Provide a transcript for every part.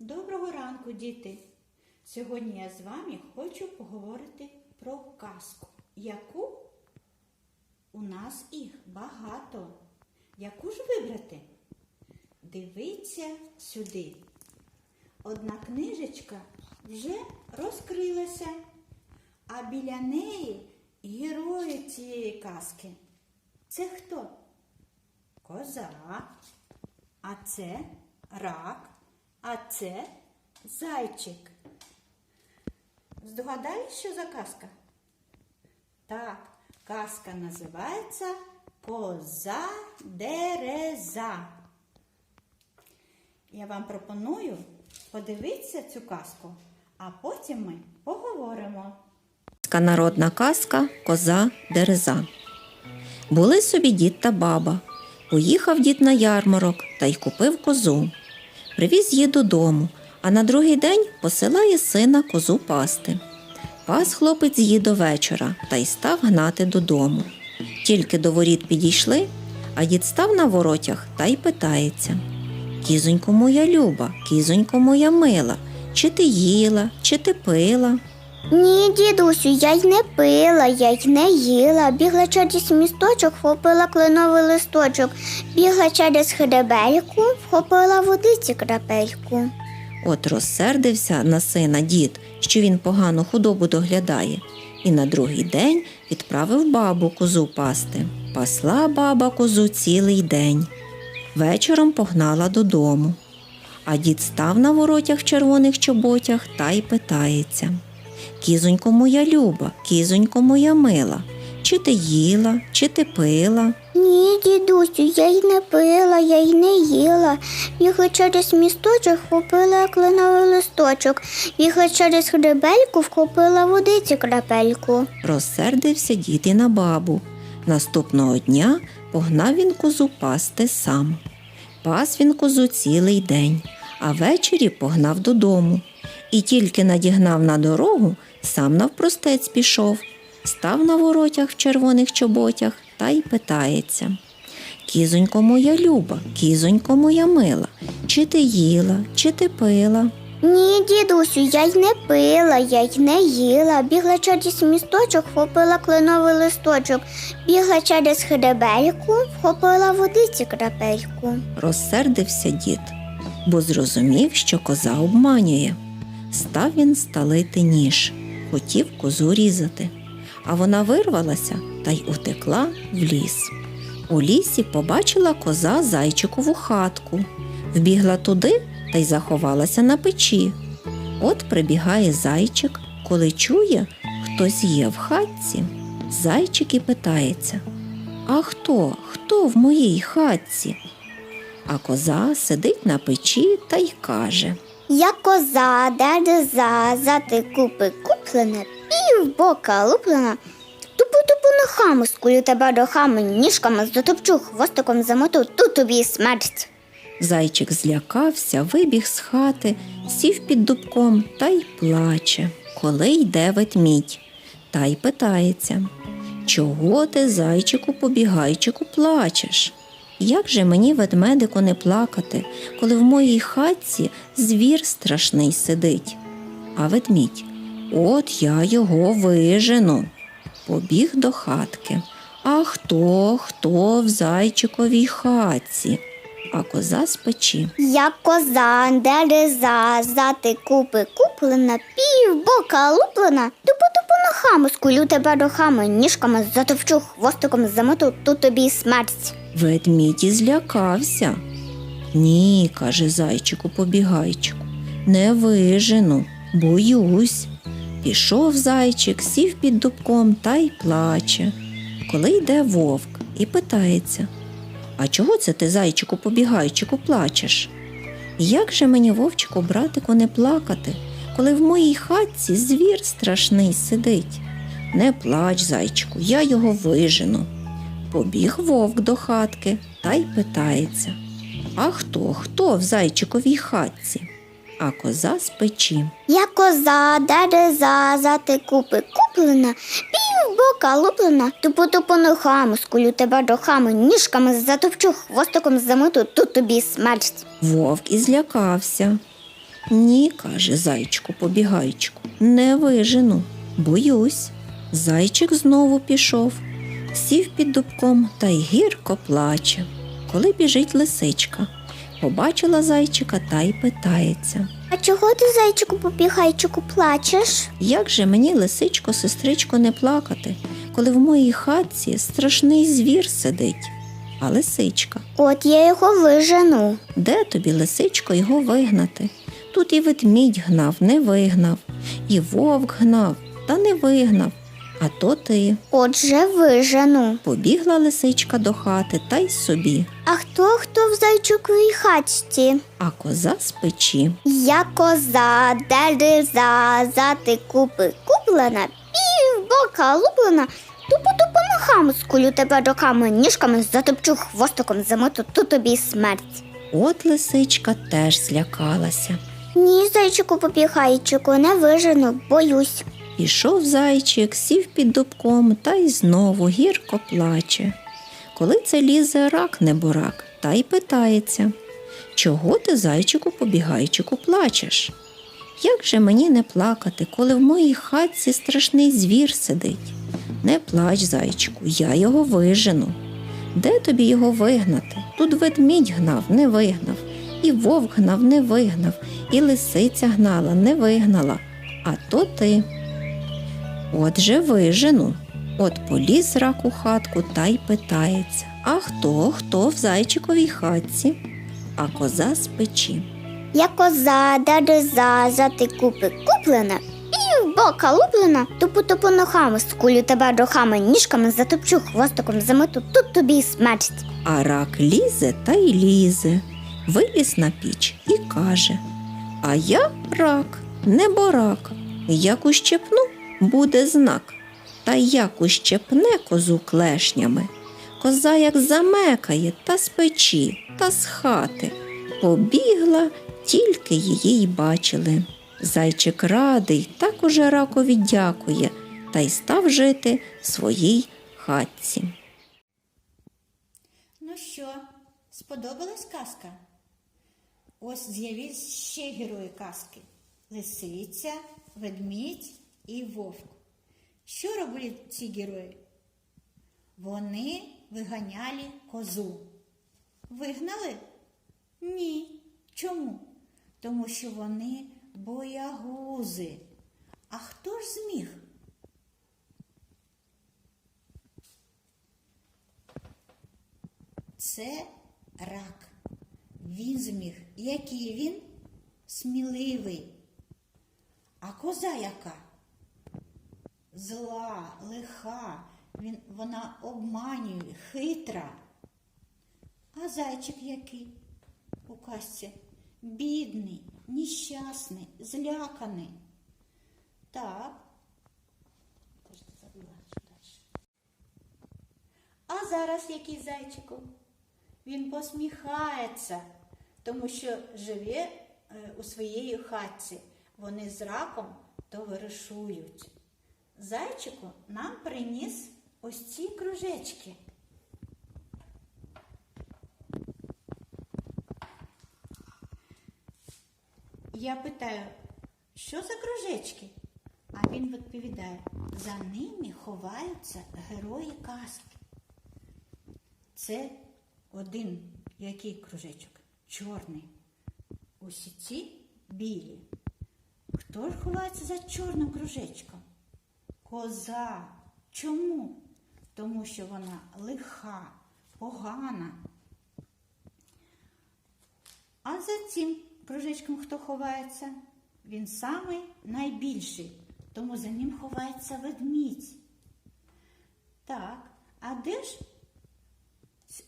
Доброго ранку, діти! Сьогодні я з вами хочу поговорити про казку. Яку? У нас їх багато. Яку ж вибрати? Дивіться сюди. Одна книжечка вже розкрилася, а біля неї герої цієї казки. Це хто? Коза, а це рак, а це зайчик. Здогадались, що за казка? Так, казка називається Коза Дереза. Я вам пропоную подивитися цю казку, а потім ми поговоримо. Народна казка Коза Дереза. Були собі дід та баба. Поїхав дід на ярмарок та й купив козу. Привіз її додому, а на другий день посилає сина козу пасти. Пас хлопець її до вечора та й став гнати додому. Тільки до воріт підійшли, а дід став на воротях та й питається: Кізонько моя люба, кізонько моя мила, чи ти їла, чи ти пила? Ні, дідусю, я й не пила, я й не їла. Бігла через місточок, вхопила кленовий листочок, бігла через хребельку, вхопила водиці крапельку. От розсердився на сина дід, що він погану худобу доглядає, і на другий день відправив бабу козу пасти. Пасла баба козу цілий день. Вечором погнала додому. А дід став на воротях червоних чоботях та й питається: Кізонько моя люба, кізонько моя мила, чи ти їла, чи ти пила? Ні, дідусю, я й не пила, я й не їла. Бігла через місточок, вхопила кленовий листочок, бігла через хребельку, вхопила водиці крапельку. Розсердився дід і на бабу. Наступного дня погнав він козу пасти сам. Пас він козу цілий день, а ввечері погнав додому. І тільки надігнав на дорогу, сам навпростець пішов, став на воротях в червоних чоботях та й питається. Кізонько моя люба, кізонько моя мила, чи ти їла, чи ти пила? Ні, дідусю, я й не пила, я й не їла. Бігла через місточок, вхопила кленовий листочок, бігла через хребельку, вхопила водиці крапельку. Розсердився дід, бо зрозумів, що коза обманює. Став він сталити ніж, хотів козу різати, а вона вирвалася та й утекла в ліс. У лісі побачила коза зайчикову хатку, вбігла туди та й заховалася на печі. От прибігає зайчик, коли чує, хтось є в хатці. Зайчик і питається: А хто? Хто в моїй хатці? А коза сидить на печі та й каже. Я коза, дереза, зати купи куплена, пів бока луплена. Тупу-тупу ногами скулю тебе рохами, ніжками затопчу, хвостиком замоту, тут тобі смерть. Зайчик злякався, вибіг з хати, сів під дубком та й плаче, коли йде ведмідь, та й питається Чого ти, зайчику, побігайчику, плачеш? Як же мені, ведмедику, не плакати, коли в моїй хатці звір страшний сидить? А ведмідь, от я його вижену. Побіг до хатки. А хто, хто в зайчиковій хатці? А коза з печі. Я коза, дереза, зати купи куплена, пів бока луплена. Тупу-тупу ногами скулю тебе рохами, ніжками затопчу, хвостиком замоту, тут тобі смерть. Ведмідь і злякався. Ні, каже зайчику побігайчику, не вижену, боюсь. Пішов зайчик, сів під дубком та й плаче. Коли йде вовк і питається А чого це ти, зайчику побігайчику, плачеш? Як же мені, вовчику, братику, не плакати, коли в моїй хатці звір страшний сидить? Не плач, зайчику, я його вижену. Побіг вовк до хатки та й питається А хто, хто в зайчиковій хатці? А коза з печі. Я коза, дереза, зати купи куплена, пів бока луплена, тупу-тупу ногами скулю тебе рохами, ніжками затопчу, хвостиком замоту, тут тобі смерть. Вовк і злякався. Ні, каже зайчику побігайчику, не вижену, боюсь. Зайчик знову пішов, сів під дубком та й гірко плаче. Коли біжить лисичка, побачила зайчика та й питається. А чого ти, зайчику побігайчику, плачеш? Як же мені, лисичко, сестричко, не плакати, коли в моїй хатці страшний звір сидить? А лисичка, От я його вижену. де тобі, лисичко, його вигнати? Тут і ведмідь гнав, не вигнав, і вовк гнав, та не вигнав. А то ти. Отже, вижену. Побігла лисичка до хати та й собі, А хто хто в зайчиковій хатці? а коза з печі. Я коза, дереза, зати купи куплена, півбока луплена, тупо-тупо ногами скулю тебе руками, ніжками затопчу хвостиком замоту, тут тобі смерть. От лисичка теж злякалася. Ні, зайчику побігайчику, не вижену, боюсь. Пішов зайчик, сів під дубком та й знову гірко плаче. Коли це лізе рак неборак, та й питається Чого ти, зайчику, побігайчику, плачеш? Як же мені не плакати, коли в моїй хатці страшний звір сидить? Не плач, зайчику, я його вижену. Де тобі його вигнати? Тут ведмідь гнав, не вигнав, і вовк гнав, не вигнав, і лисиця гнала, не вигнала. А то ти. Отже, вижену. От поліз рак у хатку та й питається А хто, хто в зайчиковій хатці? А коза з печі. Я коза, дереза, зати купи куплена, півбока луплена, тупо-тупо ногами скулю тебе рухами, ніжками затопчу хвостиком замету, тут тобі й смерть. А рак лізе та й лізе, виліз на піч і каже А я рак, не борак. Як ущепну, буде знак. Та як ущепне козу клешнями. Коза як замекає та з печі, та з хати. Побігла, тільки її й бачили. Зайчик радий, так уже ракові дякує, та й став жити в своїй хатці. Ну що, сподобалась казка? Ось з'явились ще герої казки: лисиця, ведмідь і вовк. Що робили ці герої? Вони виганяли козу. Вигнали? Ні. Чому? Тому що вони боягузи. А хто ж зміг? Це рак. Він зміг. Який він? Сміливий. А коза яка? Зла, лиха, він, вона обманює, хитра. А зайчик який у казці? Бідний, нещасний, зляканий. Так. А зараз який зайчику? Він посміхається, тому що живе е, у своїй хатці. Вони з раком товаришують. Зайчику нам приніс ось ці кружечки. Я питаю, що за кружечки? А він відповідає, за ними ховаються герої казки. Це один який кружечок? Чорний. Усі ці білі. Хто ж ховається за чорним кружечком? Коза. Чому? Тому що вона лиха, погана. А за цим кружечком хто ховається? Він самий найбільший, тому за ним ховається ведмідь. Так, а де ж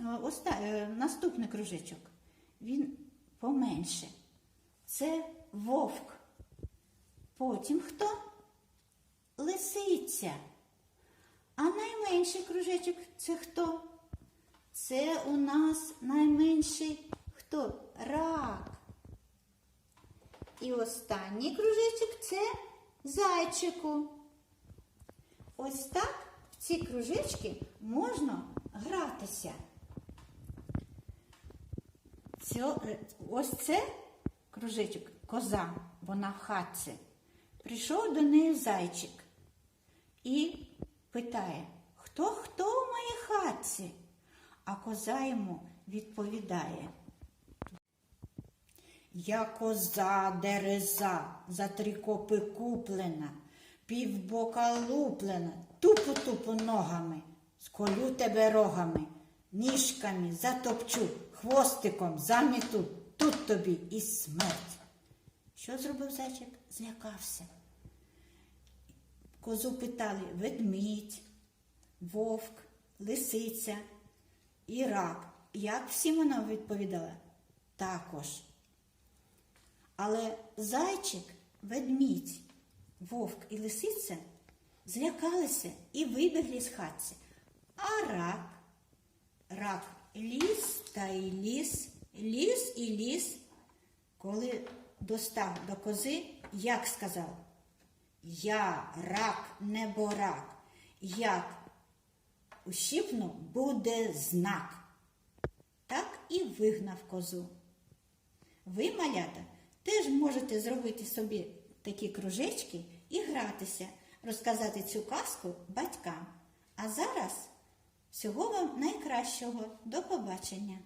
Е, оста- е, наступний кружечок? Він поменше. Це вовк. Потім хто? Лисиця. А найменший кружечок це хто? Це у нас найменший хто? Рак. І останній кружечок це зайчику. Ось так в ці кружечки можна гратися. Ось це кружечок коза, вона в хатці. Прийшов до неї зайчик і питає, хто хто в моїй хатці? А коза йому відповідає. Я коза дереза, за три копи куплена, півбока луплена, тупу-тупу ногами, сколю тебе рогами, ніжками затопчу, хвостиком заміту, тут тобі і смерть. Що зробив зайчик? Злякався. Козу питали ведмідь, вовк, лисиця і рак. Як всім вона відповідала? Також. Але зайчик, ведмідь, вовк і лисиця злякалися і вибігли з хатці. А рак, рак ліс та й ліс, ліс і ліс, коли достав до кози, як сказав, я рак не борак, як ущипну, буде знак. Так і вигнав козу. Ви, малята, теж можете зробити собі такі кружечки і гратися, розказати цю казку батькам. А зараз всього вам найкращого. До побачення!